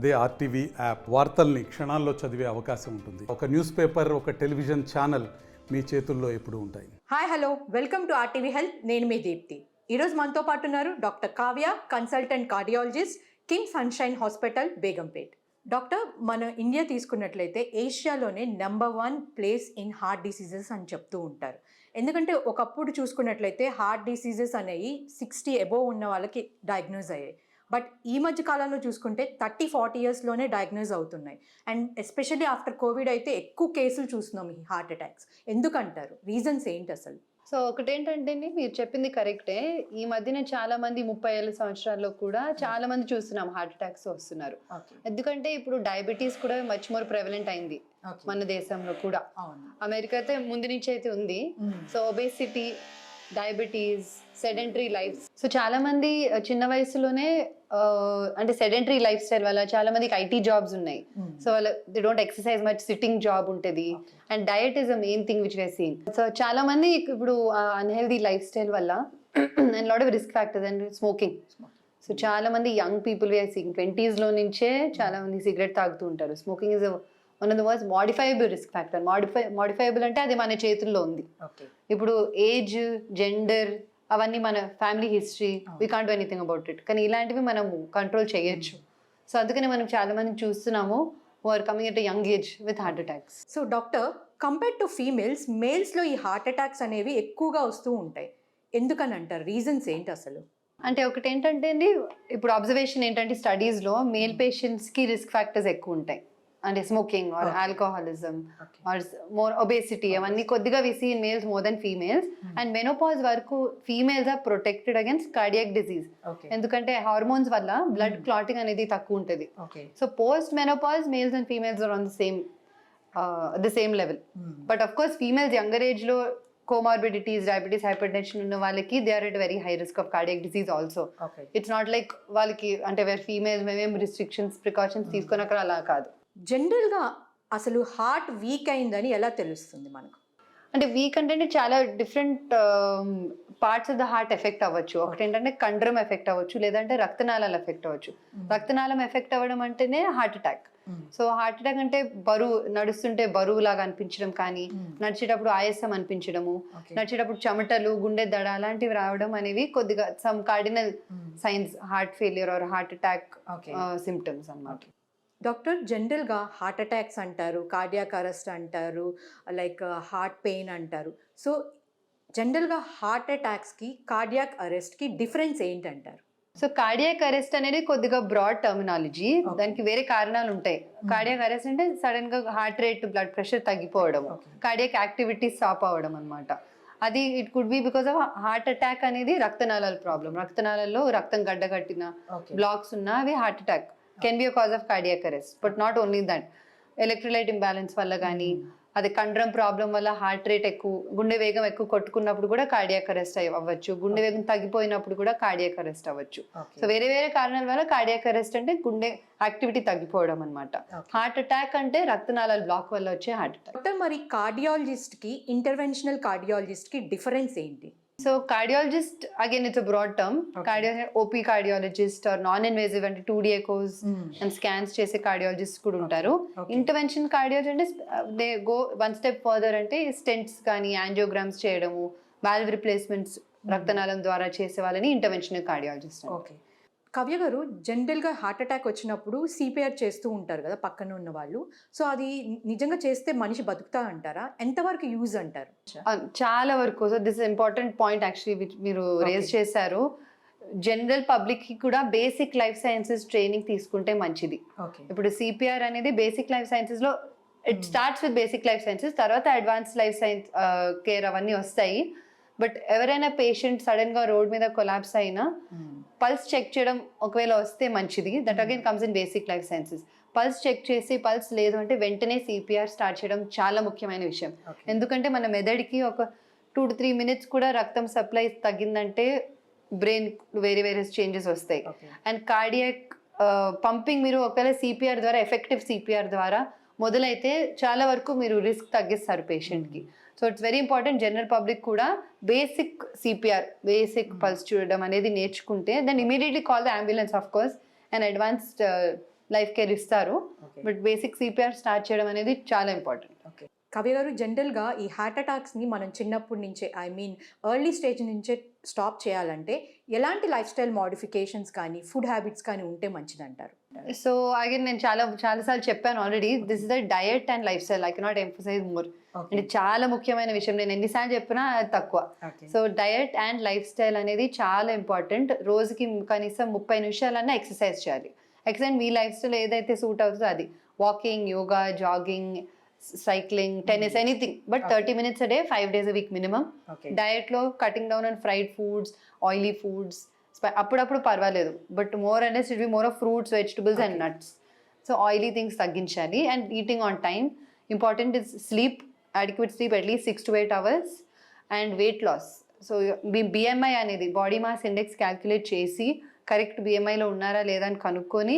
అదే RTV app వార్తల్ని క్షణాల్లో చదివే అవకాశం ఉంటుంది. ఒక న్యూస్ పేపర్ ఒక టెలివిజన్ ఛానల్ మీ చేతుల్లో ఎప్పుడు ఉంటాయి. Hi hello. Welcome to RTV health. నేను మీ దీప్తి. ఈరోజు మనతో పాటు ఉన్నారు doctor Kavya consultant cardiologist King Sunshine hospital Begumpet. Doctor మన ఇండియా తీసుకున్నట్లయితే ఏషియాలోనే number one place in heart diseases అని చెప్తూ ఉంటారు. ఎందుకంటే ఒకప్పుడు చూసుకున్నట్లయితే హార్ట్ డిసీజెస్ అనేవి సిక్స్టీ అబోవ్ ఉన్న వాళ్ళకి డయాగ్నోజ్ అయ్యాయి. బట్ ఈ మధ్య కాలంలో చూసుకుంటే థర్టీ ఫార్టీ ఇయర్స్లోనే డయాగ్నోజ్ అవుతున్నాయి. అండ్ ఎస్పెషల్లీ ఆఫ్టర్ కోవిడ్ అయితే ఎక్కువ కేసులు చూస్తున్నాం ఈ హార్ట్ అటాక్స్ ఎందుకంటారు? రీజన్స్ ఏంటి అసలు? సో ఒకటేంటంటే మీరు చెప్పింది కరెక్టే ఈ మధ్యన చాలా మంది ముప్పై ఏళ్ళ సంవత్సరాల్లో కూడా చాలా మంది చూస్తున్నాం హార్ట్ అటాక్స్ వస్తున్నారు. ఎందుకంటే ఇప్పుడు డయాబెటీస్ కూడా మచ్ మోర్ ప్రెవలెంట్ అయింది మన దేశంలో కూడా. అమెరికా అయితే ముందు నుంచి అయితే ఉంది. So obesity diabetes sedentary life so చాలా మంది చిన్న వయసులోనే అంటే సెడెంటరీ లైఫ్ స్టైల్ వల్ల చాలా మందికి ఐటీ జాబ్స్ ఉన్నాయి. సో వాళ్ళ they don't exercise much sitting job ఉంటుంది. And diet is a main thing which we're seen so చాలా మంది ఇప్పుడు అన్హెల్దీ లైఫ్ స్టైల్ వల్ల and lot of risk factors and smoking so చాలా మంది యంగ్ పీపుల్ వేర్ సీయింగ్ ట్వంటీస్లో నుంచే చాలా మంది సిగరెట్ తాగుతూ ఉంటారు. Smoking is one of the most modifiable risk factor modify modifiable అంటే అది మన చేతుల్లో ఉంది. ఇప్పుడు ఏజ్ జెండర్ అవన్నీ మన family history we can't anything about it కానీ ఇలాంటివి మనం కంట్రోల్ చేయొచ్చు. సో అందుకని మనం చాలా మంది చూస్తున్నాము are coming at young age with heart attacks so doctor compare to females మేల్స్లో ఈ హార్ట్ అటాక్స్ అనేవి ఎక్కువగా వస్తూ ఉంటాయి. ఎందుకని అంటారు? రీజన్స్ ఏంటి అసలు? అంటే ఒకటి ఏంటంటే అండి ఇప్పుడు అబ్జర్వేషన్ ఏంటంటే స్టడీస్లో మేల్ పేషెంట్స్కి రిస్క్ ఫ్యాక్టర్స్ ఎక్కువ ఉంటాయి. అంటే smoking or. Alcoholism or more obesity అవన్నీ కొద్దిగా we see males more than females and menopause వరకు females are protected against cardiac disease ఎందుకంటే హార్మోన్స్ వల్ల బ్లడ్ క్లాటింగ్ అనేది తక్కువ ఉంటుంది. So post menopause males and females are on the same the same level but of course females younger ఏజ్లో comorbidities diabetes hypertension ఉన్న వాళ్ళకి they are at very high risk of cardiac disease also it's not like వాళ్ళకి అంటే where females మేమేం restrictions precautions తీసుకొని అక్కడ అలా కాదు. జనరల్గా అసలు హార్ట్ వీక్ అయిందని ఎలా తెలుస్తుంది మనకు? అంటే వీక్ అంటే చాలా different parts of the heart effect అవ్వచ్చు. ఒకటి ఏంటంటే కండ్రం ఎఫెక్ట్ అవ్వచ్చు లేదంటే రక్తనాళాలు ఎఫెక్ట్ అవ్వచ్చు. రక్తనాళం ఎఫెక్ట్ అవ్వడం అంటేనే heart attack. So heart attack అంటే బరువు నడుస్తుంటే బరువు లాగా అనిపించడం కానీ నడిచేటప్పుడు ఆయాసం అనిపించడము. నడిచేటప్పుడు చెమటలు గుండె దడ అలాంటివి రావడం అనేవి కొద్దిగా some cardinal signs heart failure or heart attack. Symptoms అన్నమాట. డాక్టర్ జనరల్గా హార్ట్ అటాక్స్ అంటారు కార్డియాక్ అరెస్ట్ అంటారు లైక్ హార్ట్ పెయిన్ అంటారు. సో జనరల్గా హార్ట్ అటాక్స్కి కార్డియాక్ అరెస్ట్కి డిఫరెన్స్ ఏంటంటారు? సో కార్డియాక్ అరెస్ట్ అనేది కొద్దిగా బ్రాడ్ టర్మినాలజీ. దానికి వేరే కారణాలు ఉంటాయి. కార్డియాక్ అరెస్ట్ అంటే సడన్గా హార్ట్ రేట్ బ్లడ్ ప్రెషర్ తగ్గిపోవడం. కార్డియాక్ యాక్టివిటీ స్టాప్ అవ్వడం అన్నమాట. అది it could be because of heart attack అనేది రక్తనాళాల ప్రాబ్లం రక్తనాళాల్లో రక్తం గడ్డగట్టిన బ్లాక్స్ ఉన్న అవి heart attack. Can be a cause of cardiac arrest but not only that electrolyte imbalance వల్ల కానీ అది కండ్రం ప్రాబ్లం వల్ల హార్ట్ రేట్ ఎక్కువ గుండె వేగం ఎక్కువ కొట్టుకున్నప్పుడు కూడా కార్డియాక్ అరెస్ట్ అవ్వచ్చు. గుండె వేగం తగ్గిపోయినప్పుడు కూడా కార్డియాక్ అరెస్ట్ అవ్వచ్చు. సో వేరే వేరే కారణాల వల్ల కార్డియాక్ అరెస్ట్ అంటే గుండె యాక్టివిటీ తగ్గిపోవడం అనమాట. హార్ట్ అటాక్ అంటే రక్తనాళాల బ్లాక్ వల్ల వచ్చే హార్ట్ అటాక్ మరి కార్డియాలజిస్ట్కి ఇంటర్వెన్షనల్ కార్డియాలజిస్ట్కి డిఫరెన్స్ ఏంటి? So cardiologist again it's broad term cardio OP cardiologist are non invasive అంటే two D echos and scans చేసే కార్డియాలజిస్ట్ కూడా ఉంటారు. ఇంటర్వెన్షన్ కార్డియాలజీ అంటే they go one step further అంటే స్టెంట్స్ కానీ యాంజియోగ్రామ్స్ చేయడము వాల్వ్ రిప్లేస్మెంట్స్ రక్తనాళం ద్వారా చేసే వాళ్ళని ఇంటర్వెన్షనల్ కార్డియాలజిస్ట్ ఓకే కవ్య గారు జనరల్గా హార్ట్ అటాక్ వచ్చినప్పుడు సిపిఆర్ చేస్తూ ఉంటారు కదా పక్కన ఉన్న వాళ్ళు. సో అది నిజంగా చేస్తే మనిషి బతుకుతా అంటారా? ఎంతవరకు యూజ్ అంటారు? చాలా వరకు. So this important point actually మీరు రేజ్. చేశారు. జనరల్ పబ్లిక్కి కూడా బేసిక్ లైఫ్ సైన్సెస్ ట్రైనింగ్ తీసుకుంటే మంచిది. ఓకే ఇప్పుడు సిపిఆర్ అనేది basic life సైన్సెస్లో it starts with basic life sciences తర్వాత అడ్వాన్స్ లైఫ్ సైన్స్ కేర్ అవన్నీ వస్తాయి. బట్ ఎవరైనా పేషెంట్ సడన్గా రోడ్ మీద కొలాప్స్ అయినా పల్స్ చెక్ చేయడం ఒకవేళ వస్తే మంచిది. That again comes in basic life sciences pulse check చేసి పల్స్ లేదు అంటే వెంటనే సిపిఆర్ స్టార్ట్ చేయడం చాలా ముఖ్యమైన విషయం. ఎందుకంటే మన మెదడుకి ఒక టూ టు త్రీ మినిట్స్ కూడా రక్తం సప్లై తగ్గిందంటే బ్రెయిన్ వేరే వేరే చేంజెస్ వస్తాయి. అండ్ కార్డియాక్ పంపింగ్ మీరు ఒకవేళ సిపిఆర్ ద్వారా ఎఫెక్టివ్ సిపిఆర్ ద్వారా మొదలైతే చాలా వరకు మీరు రిస్క్ తగ్గిస్తారు పేషెంట్కి so it's very important general public కూడా బేసిక్ సిపిఆర్ బేసిక్ పల్స్ చూడడం అనేది నేర్చుకుంటే then immediately call the ambulance of course and advanced life care ఇస్తారు. బట్ బేసిక్ సిపిఆర్ స్టార్ట్ చేయడం అనేది చాలా ఇంపార్టెంట్ కవి గారు జనరల్గా ఈ హార్ట్ అటాక్స్ని మనం చిన్నప్పటి నుంచే ఐ మీన్ ఎర్లీ స్టేజ్ నుంచే స్టాప్ చేయాలంటే ఎలాంటి లైఫ్ స్టైల్ మోడిఫికేషన్స్ కానీ ఫుడ్ హ్యాబిట్స్ కానీ ఉంటే మంచిదంటారు? సో అగైన్ నేను చాలా చాలాసార్లు చెప్పాను already this is the diet and life style I cannot emphasise more అంటే చాలా ముఖ్యమైన విషయం నేను ఎన్నిసార్లు చెప్పినా అది తక్కువ. So diet and life style అనేది చాలా ఇంపార్టెంట్ రోజుకి కనీసం ముప్పై నిమిషాలన్నా ఎక్సర్సైజ్ చేయాలి. ఎక్సర్సైజ్ మీ లైఫ్ స్టైల్ ఏదైతే సూట్ అవుతుందో అది. Walking yoga jogging cycling tennis anything but thirty minutes day five days week minimum డయట్లో cutting down and fried foods oily foods అప్పుడప్పుడు పర్వాలేదు. బట్ మోర్ అంటే it be more of fruits vegetables and nuts so oily things తగ్గించాలి. And eating on time important is sleep adequate sleep atleast six to eight hours and weight loss so me BMI అనేది body mass index calculate చేసి correct బిఎంఐలో ఉన్నారా లేదా అని కనుక్కొని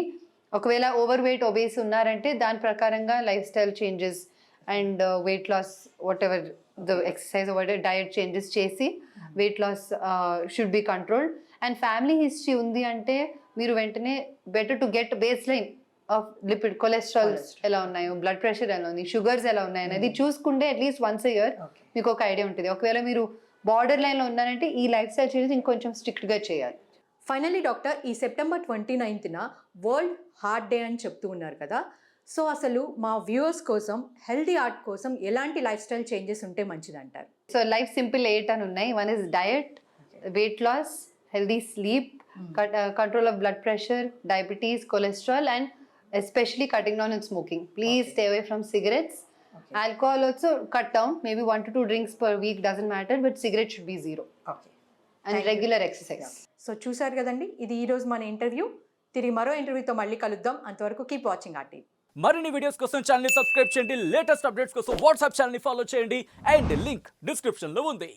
ఒకవేళ over weight obese ఉన్నారంటే దాని ప్రకారంగా life style changes and weight loss whatever the exercise what diet changes చేసి weight loss should be controlled and family history ఉంది అంటే మీరు వెంటనే better to get baseline of lipid cholesterol ఎలా ఉన్నాయో బ్లడ్ ప్రెషర్ ఎలా ఉంది షుగర్స్ ఎలా ఉన్నాయి అనేది చూసుకుంటే అట్లీస్ట్ వన్స్ ఇయర్ మీకు ఒక ఐడియా ఉంటుంది. ఒకవేళ మీరు బార్డర్ లైన్లో ఉన్నారంటే ఈ లైఫ్ స్టైల్ చేంజెస్ ఇంకొంచెం స్ట్రిక్ట్గా చేయాలి. ఫైనల్లీ డాక్టర్ ఈ September twenty నైన్త్న world heart day అని చెప్తూ ఉన్నారు కదా. సో అసలు మా వ్యూవర్స్ కోసం హెల్దీ ఆర్ట్ కోసం ఎలాంటి లైఫ్ స్టైల్ చేంజెస్ ఉంటే మంచిదంటారు? సో లైఫ్ సింపుల్ ఎయిట్ అని ఉన్నాయి. One is diet weight loss healthy sleep control of blood pressure diabetes cholesterol and especially cutting down and smoking please stay away from cigarettes alcohol also cut down maybe one to two drinks per week doesn't matter but cigarette should be zero and regular exercise so చూసారు కదండి ఇది ఈరోజు మన interview తిరిగి మరో ఇంటర్వ్యూతో మళ్ళీ కలుద్దాం. అంతవరకు కీప్ వాచింగ్ ఆర్టీ మరిన్ని వీడియోస్ కోసం ఛానల్ సబ్స్క్రైబ్ చేయండి. లేటెస్ట్ అప్డేట్స్ కోసం వాట్సాప్ ఛానల్ ఫాలో చేయండి. అండ్ లింక్ డిస్క్రిప్షన్లో ఉంది.